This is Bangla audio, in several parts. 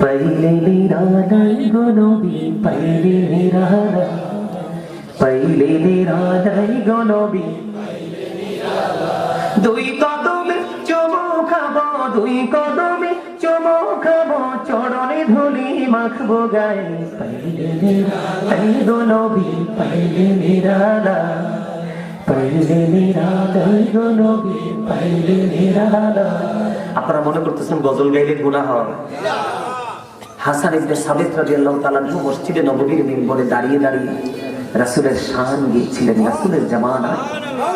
पहले निरालाई गो नबी पहले निराला पहले निरालाई गो নবী দুই কদমে চুমু খাবো দুই কদমে চুমু খাবো চরণে ধুলি মাখবো গায়ে পহলে নিরালাই গো নবী পহলে নিরালা আপনারা মনে করতেছেন গজল গাইলে গুণা হয় হাসান ইবনে সাবিত রাদিয়াল্লাহু তাআলা মসজিদে নববীর মিম্বরে দাঁড়িয়ে দাঁড়িয়ে রাসূলের শান গিয়েছিলেন, রাসূলের জামানা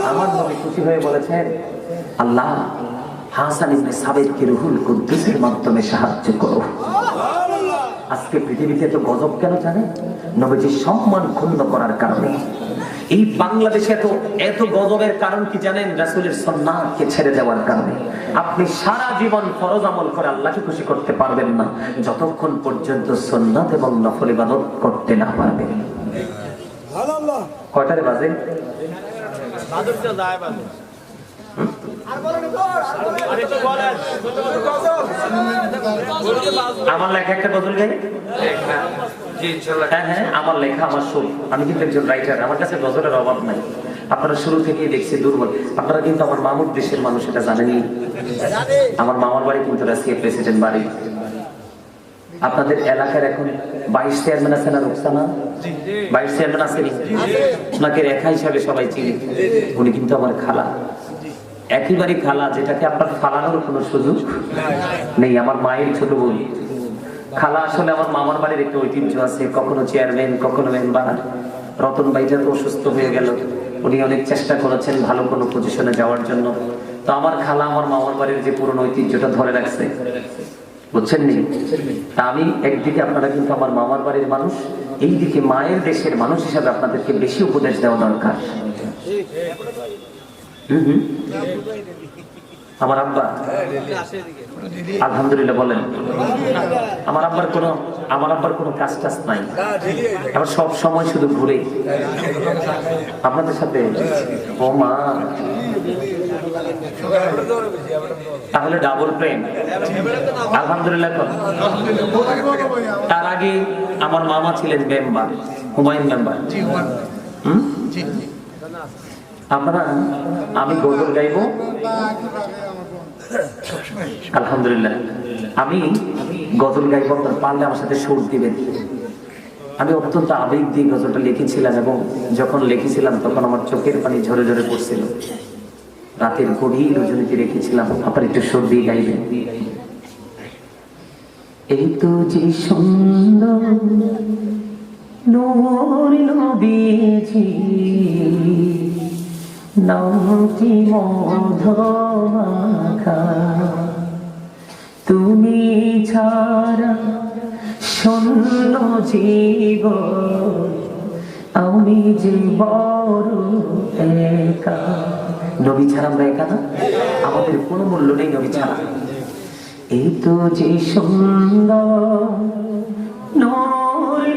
আমার নবী খুশি হয়ে বলেছেন, আল্লাহ হাসান ইবনে সাবিতকে রুহুল কুদ্দুসের মাধ্যমে সাহায্য করো আজকে পৃথিবীতে তো গজব কেন জানে নবীজির সম্মান ক্ষুণ্ণ করার কারণে। এই বাংলাদেশে তো এত গজবের কারণ কি জানেন? রাসূলের সন্ন্যাতকে ছেড়ে দেওয়ার কারণে। আপনি সারা জীবন ফরজ আমল করে আল্লাহকে খুশি করতে পারবেন না। যতক্ষণ পর্যন্ত সন্ন্যাত এবং নফল ইবাদত করতে না পারবেন। কয়টারে বাজে? আমার লেখা একটা গজল গাই। জি ইনশাআল্লাহ হ্যাঁ হ্যাঁ আমার লেখা আমার সুর। আমি কিন্তু একজন রাইটার আমার কাছে গজলের অভাব নাই। আপনারা শুরু থেকেই দেখছি দুর্বল। আপনারা কিন্তু আমার মামুর দেশের মানুষ এটা জানেনই। আমার মামার বাড়ি কিন্তু রাশিয়া প্রেসিডেন্ট বাড়ি। আপনাদের এলাকার এখন বাইশ চেয়ারম্যান আছে না রুকসানা? বাইশ চেয়ারম্যান আছে ওনাকে রেখা হিসাবে সবাই চিনি। উনি কিন্তু আমার খালা। একেবারে খালা যেটাকে আপনার ফালানোর কোনো সুযোগ নেই। আমার মায়ের ছোট বোন। খালা আসলে আমার মামার বাড়ির একটা ঐতিহ্য আছে, কখনো চেয়ারম্যান কখনো মেম্বার রতন ভাইটা তো অসুস্থ হয়ে গেল। উনি অনেক চেষ্টা করেছেন ভালো কোনো পজিশনে যাওয়ার জন্য। তো আমার খালা আমার মামার বাড়ির যে পুরনো ঐতিহ্যটা ধরে রাখছে। বুঝছেন তা আমি একদিকে আপনারা কিন্তু আমার মামার বাড়ির মানুষ, এইদিকে মায়ের দেশের মানুষ হিসাবে আপনাদেরকে বেশি উপদেশ দেওয়া দরকার। আমার আব্বা। আলহামদুলিল্লাহ বলেন। আমার আব্বার কোনো আমার আব্বার কোনো কাজ টাজ নাই। আমার সব সময় শুধু ঘুরে। আপনাদের সাথে? ও মা। তাহলে ডাবল প্রেম। আলহামদুলিল্লাহ তার আগে আমার মামা ছিলেন মেম্বার হুমায়ুন মেম্বার? আপনারা আমি গজল গাইবো। আলহামদুলিল্লাহ। আমি গজল গাইব পারলে আমার সাথে সুর দিবেন। আমি অত্যন্ত আবেগ দিয়ে গজলটা লিখেছিলাম এবং যখন লিখেছিলাম তখন আমার চোখের পানি ঝরে ঝরে পড়ছিল। রাতের গভীর রজনীতে রেখেছিলাম। আপনার একটু সুর দিয়ে গাইবেন। এই তো যে সুন্দর নামটি মধমাখা। তুমি ছাড়া শূন্য জীব আমি যে বড় একা। নবী ছাড়া আমরা একা না? আমাদের কোনো মূল্য নেই নবী ছাড়া। এই তো যে সুন্দর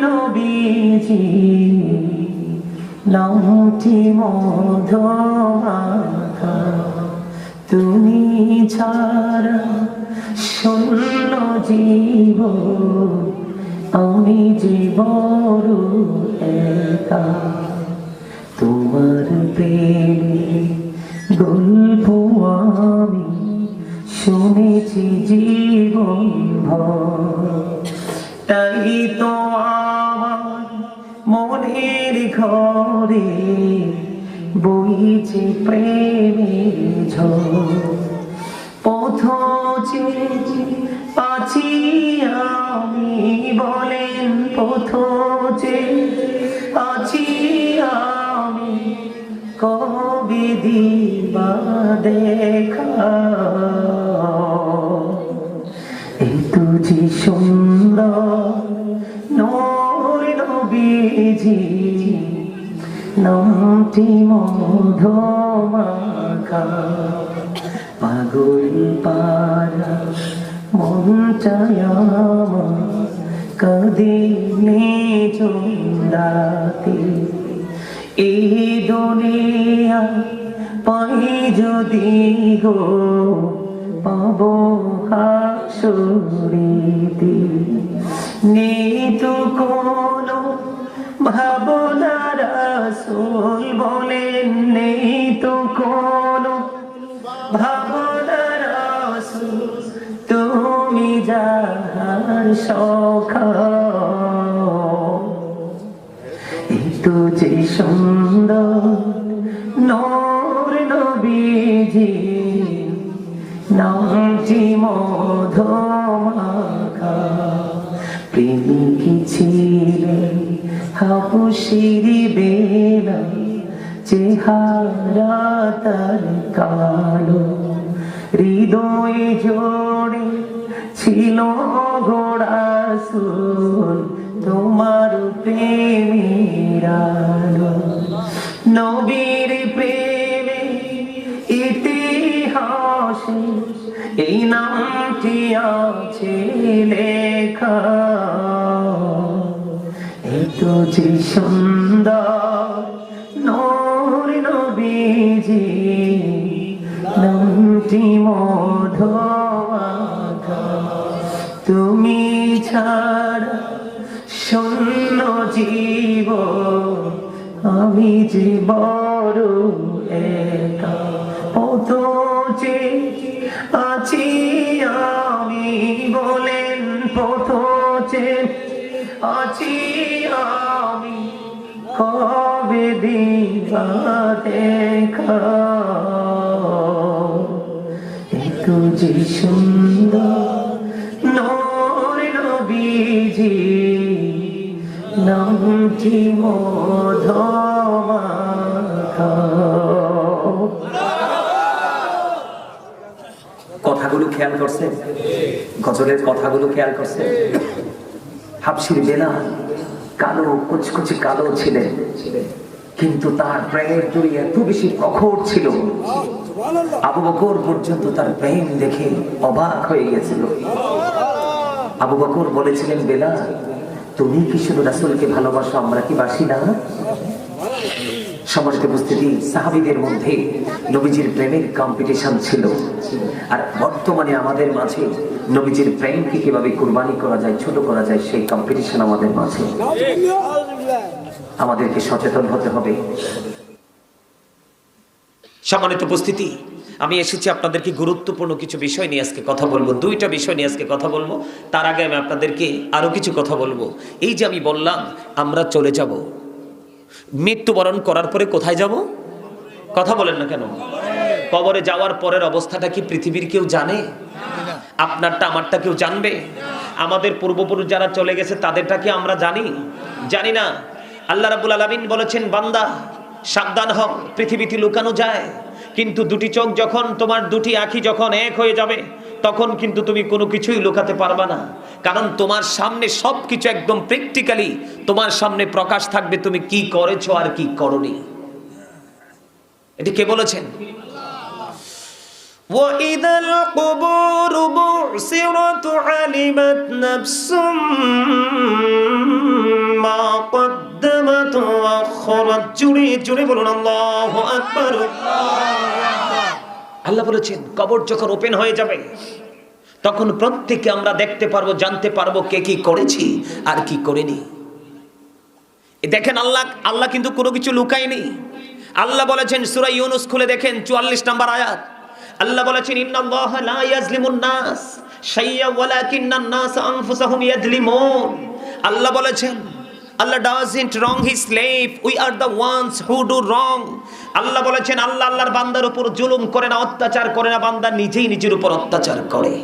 নবীজি। নামটি মধমাখা, তুমি ছাড়া শূন্য জীব আমি যে একা। তোমার প্রেমে গল্প আমি শুনেছি জীবন ভর। তাই তো মনের ঘরে বইছে প্রেমের পথ আছি আমি বলেন পথ আছি আমি কবি দিবা দেখা? এই তুঝি সুন্দর নবীজি নামটি মধমাখা, পাগল পারা মন চায়ামা কদিনে চন্দাতে এই দুনিয়া পাই যদি গো, পাবো হাসুরিতে। তো কোনো সখা তো যে সুন্দর নূর নবীজি নামটি মধমাখা প্রেমিকি ছিলেন হাপুসিরি বেলা চেহারা তার কালো হৃদয়ে জোড়ে ছিল ঘোড়া সুর, তোমার প্রেমিরালো নবীর প্রেমে ইতিহাসে, এই নামটি আছে লেখা। এই তো যে সুন্দর নূর নবীজি, নামটি মধুমাখা তুমি ছাড়া শূন্য জীব আমি যে বড় একা। পথে আছি আমি বলেন পথে আছি আমি কবে দিবা দেখা? একটু যে সুন্দর কথাগুলো খেয়াল করছে? গজলের কথাগুলো খেয়াল করছে? হাফসির বেলা কালো, কুচকুচি কালো ছিলেন কিন্তু তার প্রেমের জড়ি এত বেশি প্রখর ছিল। আবু বকর পর্যন্ত তার প্রেম দেখে অবাক হয়ে গেছিল। আবু বকর বলেছিলেন, বেলা তুমি কি শুধু রাসুলকে ভালোবাসো, আমরা কি বাসি না? সম্মানিত উপস্থিতি, সাহাবিদের মধ্যে নবীজির প্রেমের কম্পিটিশন ছিল। আর বর্তমানে আমাদের মাঝে নবীজির প্রেমকে কীভাবে কুরবানি করা যায়, ছোট করা যায়, সেই কম্পিটিশন আমাদের মাঝে। আমাদেরকে সচেতন হতে হবে। সম্মানিত উপস্থিতি, আমি এসেছি আপনাদেরকে গুরুত্বপূর্ণ কিছু বিষয় নিয়ে আজকে কথা বলব। দুইটা বিষয় নিয়ে আজকে কথা বলব। তার আগে আমি আপনাদেরকে আরও কিছু কথা বলব। এই যে আমি বললাম, আমরা চলে যাব। মৃত্যুবরণ করার পরে কোথায় যাব? কথা বলেন না কেন? কবরে যাওয়ার পরের অবস্থাটা কি পৃথিবীর কেউ জানে? আপনারটা, আমারটা কেউ জানবে? আমাদের পূর্বপুরুষ যারা চলে গেছে, তাদেরটা কি আমরা জানি? জানি না। আল্লাহ রাবুল আলমিন বলেছেন, বান্দা সাবধান হও পৃথিবীতে লুকানো যায় কিন্তু দুটি চোখ যখন তোমার দুটি আঁখি যখন এক হয়ে যাবে তখন কিন্তু তুমি কোনো কিছুই লুকাতে পারবা না কারণ তোমার সামনে সব কিছু একদম প্র্যাকটিক্যালি তোমার সামনে প্রকাশ থাকবে তুমি কি করেছো আর কি করনি এটি কে বলেছেন وإذا القبور بعثرت علمت نفس ما قدمت وأخرت জুড়ে জুড়ে বলুন আল্লাহু আকবার আল্লাহ বলেছেন কবর যখন ওপেন হয়ে যাবে তখন প্রত্যেকে আমরা দেখতে পারবো জানতে পারবো কে কি করেছি আর কি করিনি এ দেখেন আল্লাহ আল্লাহ কিন্তু কোনো কিছু লুকায়নি আল্লাহ বলেছেন সূরা ইউনুস খুলে দেখেন 44 নম্বর আয়াত আল্লাহ বলেছেন ইন্নাল্লাহা লা ইয়াজলিমুন নাস শাইয়্যা ওয়ালাকিন্নান নাস আনফুসাহুম ইয়াজলিমুন আল্লাহ বলেছেন আল্লাহ doesn't wrong his slave we are the ones who do wrong আল্লাহ বলেছেন, আল্লাহ আল্লাহর বান্দার উপর জুলুম করে না, অত্যাচার করে না, বান্দা নিজেই নিজের উপর অত্যাচার করে।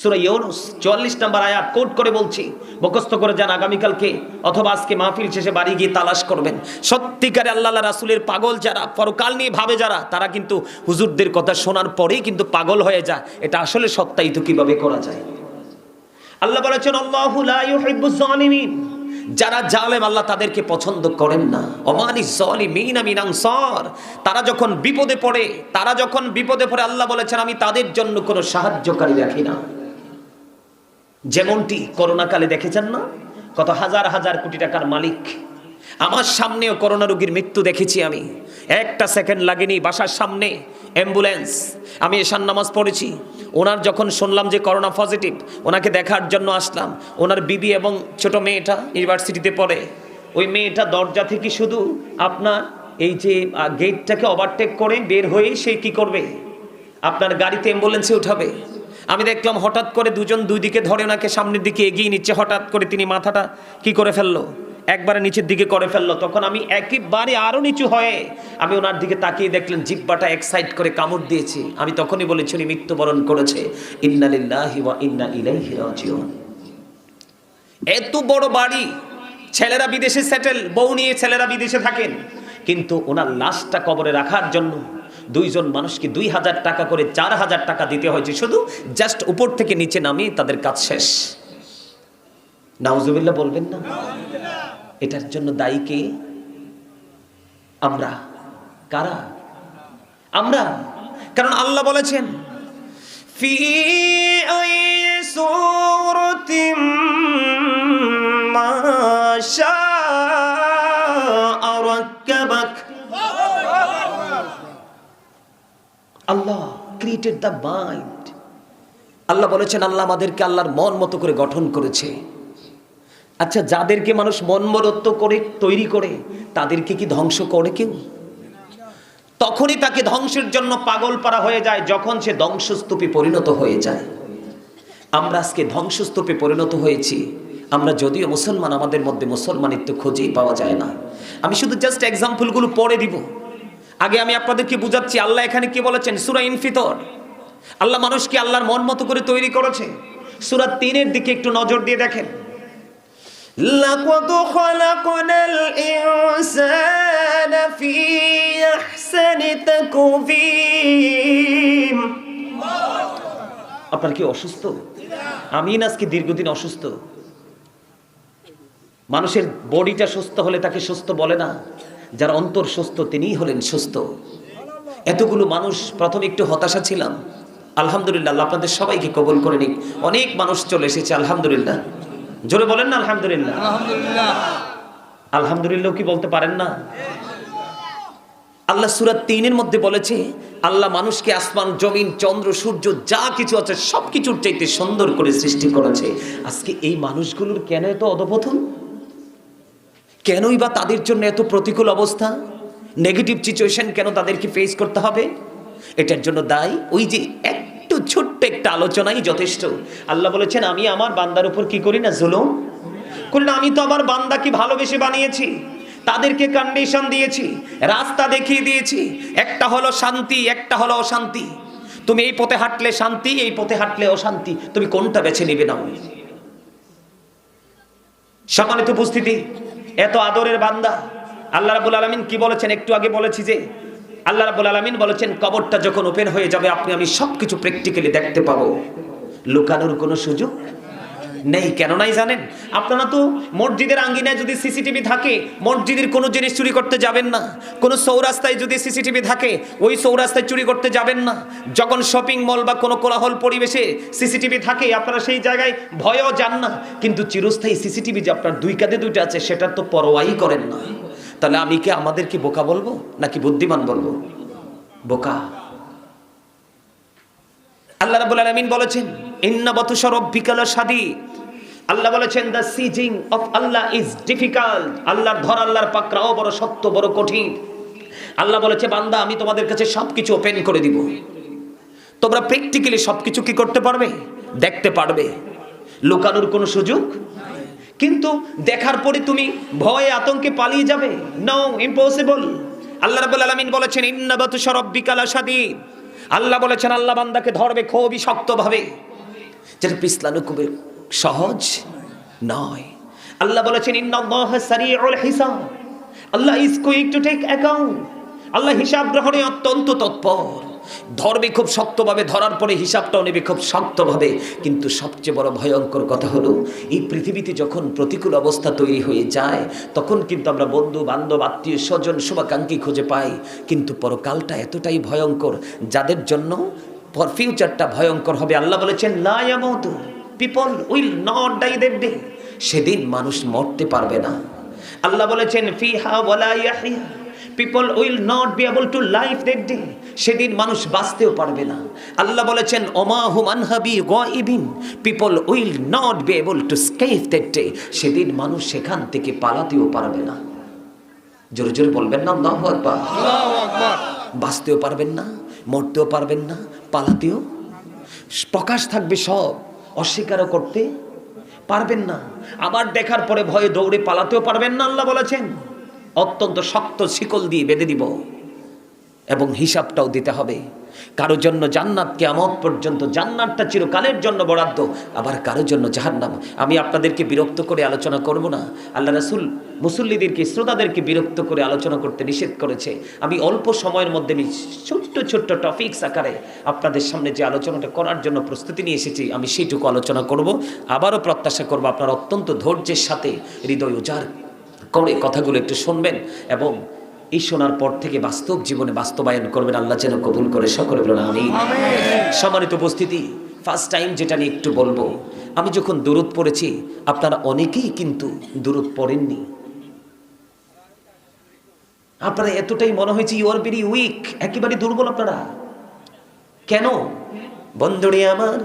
সুরা ইউনুস চুয়াল্লিশ নাম্বার আয়াত কোট করে বলছি, মুখস্থ করে যান আগামীকালকে, অথবা আজকে মাহফিল শেষে বাড়ি গিয়ে তালাশ করবেন। সত্যিকারে আল্লাহ রাসুলের পাগল যারা, পরকাল নিয়ে ভাবে যারা, তারা কিন্তু হুজুরদের কথা শোনার পরেই কিন্তু পাগল হয়ে যায়। এটা আসলে সত্যায়িত কীভাবে করা যায়? আল্লাহ বলেছেন, আল্লাহু যারা জালেম, আল্লাহ তাদেরকে পছন্দ করেন না। অমানি জালিমিন মিন আনসার। তারা যখন বিপদে পড়ে, তারা যখন বিপদে পড়ে, আল্লাহ বলেছেন, আমি তাদের জন্য কোনো সাহায্যকারী রাখি না। যেমনটি করোনাকালে দেখেছেন না? কত হাজার হাজার কোটি টাকার মালিক। আমার সামনেও করোনা রোগীর মৃত্যু দেখেছি আমি। একটা সেকেন্ড লাগেনি বাসার সামনে। অ্যাম্বুলেন্স আমি এশান নামাজ পড়েছি। ওনার যখন শুনলাম যে করোনা পজিটিভ ওনাকে দেখার জন্য আসলাম। ওনার বিবি এবং ছোট মেয়েটা ইউনিভার্সিটিতে পড়ে। ওই মেয়েটা দরজা থেকে শুধু আপনার এই যে গেটটাকে ওভারটেক করে বের হয়ে সে কি করবে? আপনার গাড়িতে অ্যাম্বুলেন্সে উঠাবে। আমি দেখলাম হঠাৎ করে দুজন দুই দিকে ধরে ওনাকে সামনের দিকে এগিয়ে নিচ্ছে। হঠাৎ করে তিনি মাথাটা কি করে ফেলল? একবারে নিচের দিকে করে ফেলল। তখন আমি একেবারে আরও নিচু হয়ে আমি ওনার দিকে তাকিয়ে দেখলেন, জিব্বাটা এক সাইড করে কামড় দিয়েছি। আমি তখনই বলেছি, উনি মৃত্যুবরণ করেছে। এত বড় বাড়ি, ছেলেরা বিদেশে সেটেল, বউ নিয়ে ছেলেরা বিদেশে থাকেন। কিন্তু ওনার লাশটা কবরে রাখার জন্য দুইজন মানুষকে দুই হাজার টাকা করে, চার হাজার টাকা দিতে হয়েছে। শুধু জাস্ট উপর থেকে নিচে নামিয়ে তাদের কাজ শেষ। নাউজুবিল্লাহ বলবেন না? এটার জন্য দায়ী কে? আমরা। কারা? আমরা। কারণ আল্লাহ বলেছেন আল্লাহ ক্রিয়েটেড দ্য মাইন্ড আল্লাহ বলেছেন, আল্লাহ আমাদেরকে আল্লাহর মন মতো করে গঠন করেছে। আচ্ছা যাদেরকে মানুষ মন মরত্ব করে, তৈরি করে, তাদেরকে কি ধ্বংস করে কেউ? তখনই তাকে ধ্বংসের জন্য পাগল পারা হয়ে যায়, যখন সে ধ্বংসস্তূপে পরিণত হয়ে যায়। আমরা আজকে ধ্বংসস্তূপে পরিণত হয়েছি। আমরা যদিও মুসলমান, আমাদের মধ্যে মুসলমানিত্ব খোঁজেই পাওয়া যায় না। আমি শুধু জাস্ট এক্সাম্পলগুলো পড়ে দিব। আগে আমি আপনাদেরকে বুঝাচ্ছি, আল্লাহ এখানে কি বলেছেন? সুরা ইনফিতর। আল্লাহ মানুষকে আল্লাহর মন মতো করে তৈরি করেছে। সুরা তিনের দিকে একটু নজর দিয়ে দেখেন। لقد خلقنا الإنسان في أحسن تقويم আপনার কি অসুস্থ আমি না আজকে দীর্ঘদিন অসুস্থ মানুষের বডিটা সুস্থ হলে তাকে সুস্থ বলে না যার অন্তর সুস্থ তিনিই হলেন সুস্থ এতগুলো মানুষ প্রথমে একটু হতাশা ছিলাম আলহামদুলিল্লাহ আল্লাহ আপনাদের সবাইকে কবল করে নিক অনেক মানুষ চলে এসেছে আলহামদুলিল্লাহ জোরে বলেন না আলহামদুলিল্লাহ। আলহামদুলিল্লাহ। কি বলতে পারেন না? আল্লাহ সুরাত তিনের মধ্যে বলেছে আল্লাহ মানুষকে আসমান জমিন চন্দ্র সূর্য যা কিছু আছে সব কিছুর চাইতে সুন্দর করে সৃষ্টি করেছে। আজকে এই মানুষগুলোর কেন এত অধপতন? কেনই বা তাদের জন্য এত প্রতিকূল অবস্থা? নেগেটিভ সিচুয়েশন কেন তাদেরকে ফেস করতে হবে? এটার জন্য দায়ী? ওই যে একটু ছোট্ট একটা আলোচনাই যথেষ্ট। আল্লাহ বলেছেন, আমি আমার বান্দার উপর কি করি না জুলুম? করি না আমি তো আমার বান্দাকে ভালোবেসে বানিয়েছি, তাদেরকে কন্ডিশন দিয়েছি, রাস্তা দেখিয়ে দিয়েছি। একটা হলো শান্তি, একটা হলো অশান্তি। তুমি এই পথে হাঁটলে শান্তি, এই পথে হাঁটলে অশান্তি। তুমি কোনটা বেছে নিবে না সম্মানিত উপস্থিতি, এত আদরের বান্দা। আল্লাহ রাবুল আলমিন কি বলেছেন? একটু আগে বলেছি যে আল্লাহ রাবুল আলমিন বলেছেন, কবরটা যখন ওপেন হয়ে যাবে, আপনি, আমি সব কিছু প্র্যাকটিক্যালি দেখতে পাবো। লুকানোর কোনো সুযোগ নেই। কেন নাই জানেন? আপনারা তো মসজিদের আঙ্গিনায় যদি সিসিটিভি থাকে, মসজিদের কোনো জিনিস চুরি করতে যাবেন না। কোনো সৌরাস্তায় যদি সিসিটিভি থাকে, ওই সৌরাস্তায় চুরি করতে যাবেন না। যখন শপিং মল বা কোনো কোলাহল পরিবেশে সিসিটিভি থাকে, আপনারা সেই জায়গায় ভয়ও যান না। কিন্তু চিরস্থায়ী সিসিটিভি যে আপনার দুই কাঁধে দুইটা আছে সেটার তো পরোয়াই করেন না। তাহলে আমি কি আমাদের কি বোকা বলব? নাকি বুদ্ধিমান বলব? বোকা। আল্লাহ রাব্বুল আলামিন বলেছেন, ইন্না বাতুশা রাব্বিকা লাশাদীদ আল্লাহ বলেছেন the seizing of Allah is difficult আল্লাহর ধর, আল্লাহর পাকড়াও বড় শক্ত, বড় কঠিন। আল্লাহ বলেছে, বান্দা, আমি তোমাদের কাছে সবকিছু ওপেন করে দিব। তোমরা প্র্যাকটিক্যালি সবকিছু কি করতে পারবে? দেখতে পারবে। লুকানোর কোনো সুযোগ কিন্তু দেখার পরে তুমি ভয়ে আতঙ্কে পালিয়ে যাবে? নো ইম্পসিবল আল্লাহ রাব্বুল আলামিন বলেছেন, ইন্না বাতুশা রাব্বিকা লাশাদীদ আল্লাহ বলেছেন, আল্লাহ বান্দাকে ধরবে খুবই শক্তভাবে। যেটা পিছলানো খুবই সহজ নয়। আল্লাহ বলেছেন হিসাব। আল্লাহ is quick to take account আল্লাহ হিসাব গ্রহণে অত্যন্ত তৎপর। ধরবে খুব শক্তভাবে, ধরার পরে হিসাবটাও নেবে খুব শক্তভাবে। কিন্তু সবচেয়ে বড় ভয়ঙ্কর কথা হলো, এই পৃথিবীতে যখন প্রতিকূল অবস্থা তৈরি হয়ে যায়, তখন কিন্তু আমরা বন্ধু, বান্ধব, আত্মীয়, স্বজন শুভাকাঙ্ক্ষী খুঁজে পাই। কিন্তু পরকালটা এতটাই ভয়ঙ্কর, যাদের জন্য ফর ফিউচারটা ভয়ঙ্কর হবে। আল্লাহ বলেছেন লায়ামত people will not die that day. সেদিন মানুষ মরতে পারবে না। আল্লাহ বলেছেন, ফিহা ওয়ালা Yahya. People will not be able to life that day সেদিন মানুষ বাঁচতেও পারবে না। আল্লাহ বলেছেন ওমা হুম আনহাবি গাইবিন people will not be able to escape that day সেদিন মানুষ সেখান থেকে পালাতেও পারবে না। জোরে জোরে বলবেন না আল্লাহু আকবার। বাঁচতেও পারবেন না মরতেও পারবেন না পালাতেও। প্রকাশ থাকবে সব অস্বীকারও করতে পারবেন না। আবার দেখার পরে ভয়ে দৌড়ে পালাতেও পারবেন না আল্লাহ বলেছেন। অত্যন্ত শক্ত শিকল দিয়ে বেঁধে দিব এবং হিসাবটাও দিতে হবে। কারও জন্য জান্নাত কেয়ামত পর্যন্ত জান্নাতটা চিরকালের জন্য বরাদ্দ, আবার কারোর জন্য জাহান্নাম। আমি আপনাদেরকে বিরক্ত করে আলোচনা করব না। আল্লাহ রাসুল মুসল্লিদেরকে, শ্রোতাদেরকে বিরক্ত করে আলোচনা করতে নিষেধ করেছে। আমি অল্প সময়ের মধ্যে ছোট্ট ছোট্ট টপিকস আকারে আপনাদের সামনে যে আলোচনাটা করার জন্য প্রস্তুতি নিয়ে এসেছি, আমি সেইটুকু আলোচনা করব। আবারও প্রত্যাশা করব আপনার অত্যন্ত ধৈর্যের সাথে হৃদয় উজাড় করে কথাগুলো একটু শুনবেন এবং এই শোনার পর থেকে বাস্তব জীবনে বাস্তবায়ন করবেন আল্লাহ যেন কবুল করে সকলে বলুন আমি সম্মানিত উপস্থিতি ফার্স্ট টাইম যেটা নিয়ে একটু বলব আমি যখন দূরত পড়েছি আপনারা অনেকেই কিন্তু দূরত পড়েননি। আপনারা এতটাই মনে হয়েছে ইউ আর ভেরি উইক একেবারে দুর্বল আপনারা। কেন? বন্ধুরে আমার